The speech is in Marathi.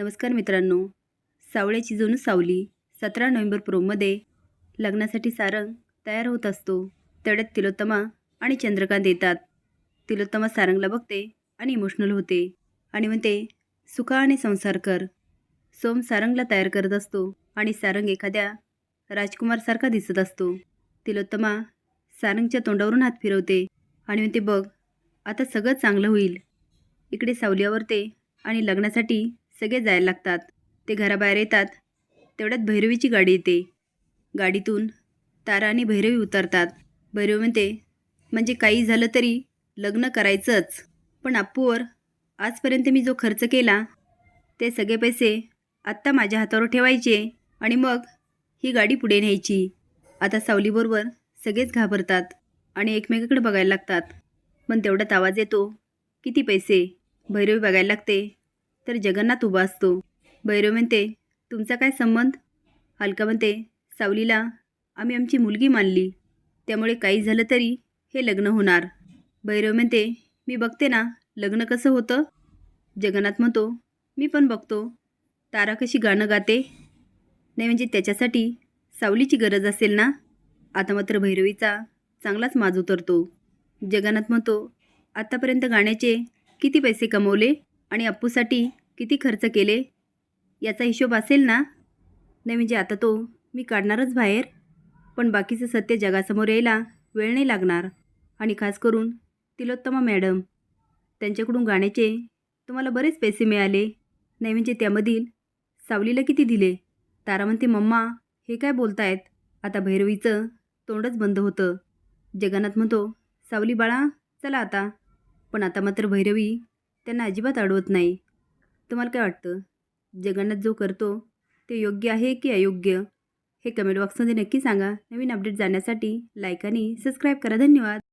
नमस्कार मित्रांनो. सावळ्याची जणू सावली सतरा नोव्हेंबर प्रोमध्ये लग्नासाठी सारंग तयार होत असतो. तेवढ्यात तिलोत्तमा आणि चंद्रकांत येतात. तिलोत्तमा सारंगला बघते आणि इमोशनल होते आणि म्हणते सुखाने संसार कर. सोम सारंगला तयार करत असतो आणि सारंग एखाद्या राजकुमारसारखा दिसत असतो. तिलोत्तमा सारंगच्या तोंडावरून हात फिरवते आणि म्हणते बघ आता सगळं चांगलं होईल. इकडे सावली आवरते आणि लग्नासाठी सगळे जायला लागतात. ते घराबाहेर येतात. तेवढ्यात भैरवीची गाडी येते. गाडीतून तारा आणि भैरवी उतरतात. भैरवी म्हणते म्हणजे काही झालं तरी लग्न करायचंच. पण अप्पूवर आजपर्यंत मी जो खर्च केला ते सगळे पैसे आत्ता माझ्या हातावर ठेवायचे आणि मग ही गाडी पुढे न्यायची. आता सावलीबरोबर सगळेच घाबरतात आणि एकमेकाकडे बघायला लागतात. पण तेवढ्यात आवाज येतो किती पैसे? भैरवी बघायला लागते. तर जगन्नाथ उभा असतो. भैरव म्हणते तुमचा काय संबंध? हलका म्हणते सावलीला आम्ही आमची मुलगी मानली. त्यामुळे काही झालं तरी हे लग्न होणार. भैरव म्हणते मी बघते ना लग्न कसं होतं? जगन्नाथ म्हणतो मी पण बघतो. तारा कशी गाणं गाते? नाही म्हणजे त्याच्यासाठी सावलीची गरज असेल ना? आता मात्र भैरवीचा चांगलाच माज उतरतो. जगन्नाथ म्हणतो आत्तापर्यंत गाण्याचे किती पैसे कमवले? आणि अप्पूसाठी किती खर्च केले? याचा हिशोब असेल ना? नाही म्हणजे आता तो मी काढणारच बाहेर. पण बाकीचं सत्य जगासमोर यायला वेळ नाही लागणार. आणि खास करून तिलोत्तमा मॅडम. त्यांच्याकडून गाण्याचे तुम्हाला बरेच पैसे मिळाले. नाही म्हणजे त्यामधील सावलीला किती दिले? तारा म्हणते मम्मा हे काय बोलतायत? आता भैरवीचं तोंडच बंद होतं. जगन्नाथ म्हणतो सावली बाळा चला आता. पण आता मात्र भैरवी त्यांना अजिबात अडवत नाही. तुम्हाला काय वाटतं? जगन्नाथ जो करतो ते योग्य आहे की अयोग्य? हे कमेंट बॉक्समध्ये नक्की सांगा. नवीन अपडेट जाण्यासाठी लाईक आणि सबस्क्राईब करा. धन्यवाद.